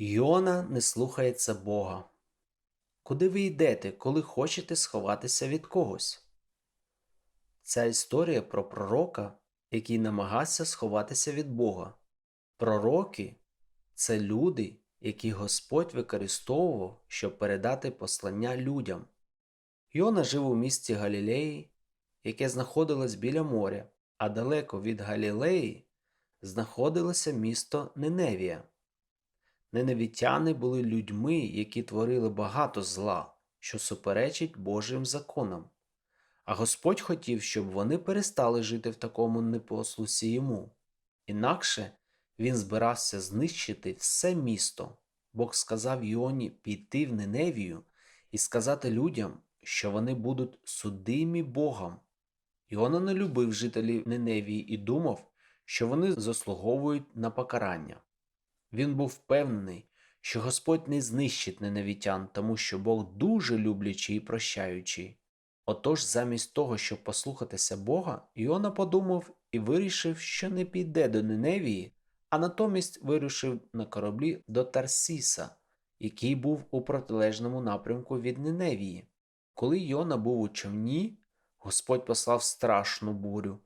Йона не слухається Бога. Куди ви йдете, коли хочете сховатися від когось? Ця історія про пророка, який намагався сховатися від Бога. Пророки це люди, які Господь використовував, щоб передати послання людям. Йона жив у місті Галілеї, яке знаходилось біля моря, а далеко від Галілеї знаходилося місто Неневія. Неневітяни були людьми, які творили багато зла, що суперечить Божим законам. А Господь хотів, щоб вони перестали жити в такому непослусі йому. Інакше він збирався знищити все місто. Бог сказав Йоні піти в Неневію і сказати людям, що вони будуть судимі Богом. Йона не любив жителів Неневії і думав, що вони заслуговують на покарання. Він був впевнений, що Господь не знищить ненавітян, тому що Бог дуже люблячий і прощаючий. Отож, замість того, щоб послухатися Бога, Іона подумав і вирішив, що не піде до Неневії, а натомість вирушив на кораблі до Тарсіса, який був у протилежному напрямку від Неневії. Коли Йона був у човні, Господь послав страшну бурю,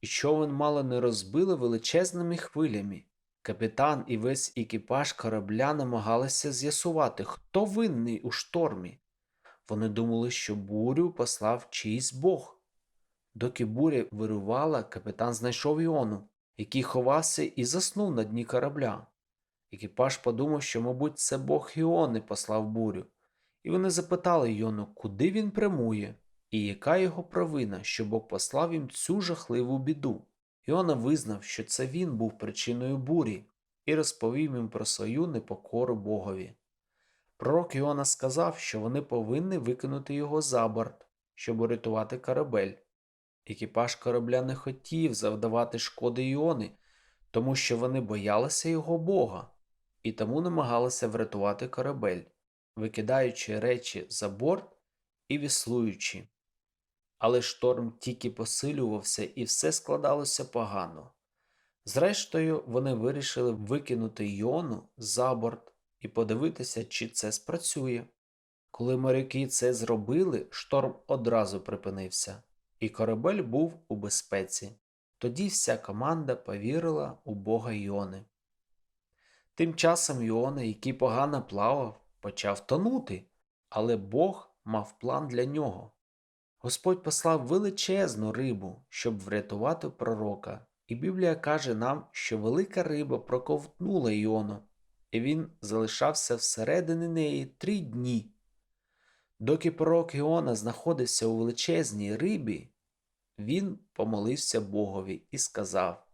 і човен мало не розбили величезними хвилями. Капітан і весь екіпаж корабля намагалися з'ясувати, хто винний у штормі. Вони думали, що бурю послав чийсь бог. Доки буря вирувала, капітан знайшов Іону, який ховався і заснув на дні корабля. Екіпаж подумав, що, мабуть, це бог Іони послав бурю, і вони запитали Йону, куди він прямує, і яка його провина, що Бог послав їм цю жахливу біду. Іона визнав, що це він був причиною бурі, і розповів їм про свою непокору Богові. Пророк Іона сказав, що вони повинні викинути його за борт, щоб урятувати корабель. Екіпаж корабля не хотів завдавати шкоди Іони, тому що вони боялися його Бога і тому намагалися врятувати корабель, викидаючи речі за борт і віслуючи. Але шторм тільки посилювався і все складалося погано. Зрештою, вони вирішили викинути Йону за борт і подивитися, чи це спрацює. Коли моряки це зробили, шторм одразу припинився, і корабель був у безпеці. Тоді вся команда повірила у Бога Йони. Тим часом Йона, який погано плавав, почав тонути, але Бог мав план для нього. Господь послав величезну рибу, щоб врятувати пророка, і Біблія каже нам, що велика риба проковтнула Іону, і він залишався всередині неї три дні. Доки пророк Іона знаходився у величезній рибі, він помолився Богові і сказав,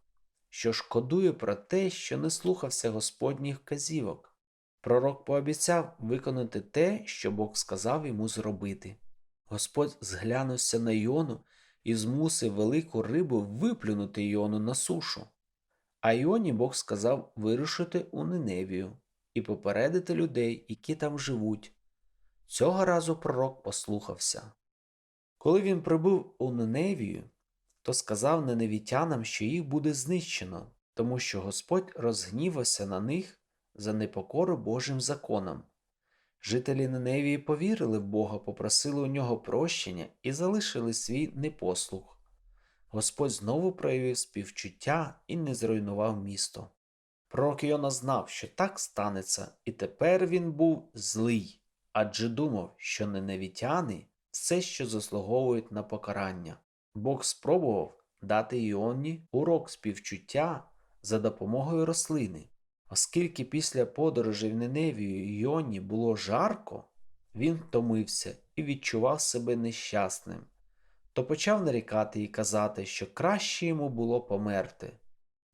що шкодує про те, що не слухався Господніх вказівок. Пророк пообіцяв виконати те, що Бог сказав йому зробити. Господь зглянувся на Іону і змусив велику рибу виплюнути Іону на сушу. А Іоні Бог сказав вирушити у Ниневію і попередити людей, які там живуть. Цього разу пророк послухався. Коли він прибув у Ниневію, то сказав неневітянам, що їх буде знищено, тому що Господь розгнівався на них за непокору Божим законам. Жителі Неневії повірили в Бога, попросили у нього прощення і залишили свій непослух. Господь знову проявив співчуття і не зруйнував місто. Пророк Йона знав, що так станеться, і тепер він був злий, адже думав, що неневітяни все, що заслуговують на покарання. Бог спробував дати Іоні урок співчуття за допомогою рослини. Оскільки після подорожі в Неневію Йоні було жарко, він втомився і відчував себе нещасним, то почав нарікати і казати, що краще йому було померти.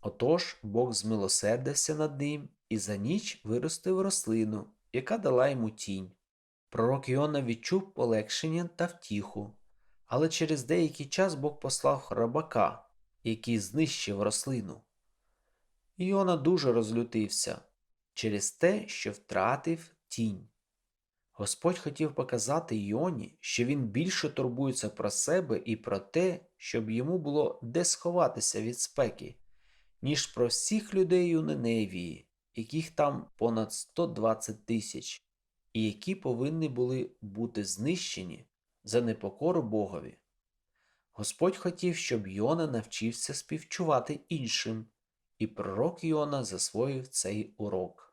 Отож Бог змилосердився над ним і за ніч виростив рослину, яка дала йому тінь. Пророк Йона відчув полегшення та втіху, але через деякий час Бог послав храбака, який знищив рослину. Іона дуже розлютився через те, що втратив тінь. Господь хотів показати Іоні, що він більше турбується про себе і про те, щоб йому було де сховатися від спеки, ніж про всіх людей у Неневії, яких там понад 120 тисяч, і які повинні були бути знищені за непокору Богові. Господь хотів, щоб Йона навчився співчувати іншим, і пророк Йона засвоїв цей урок.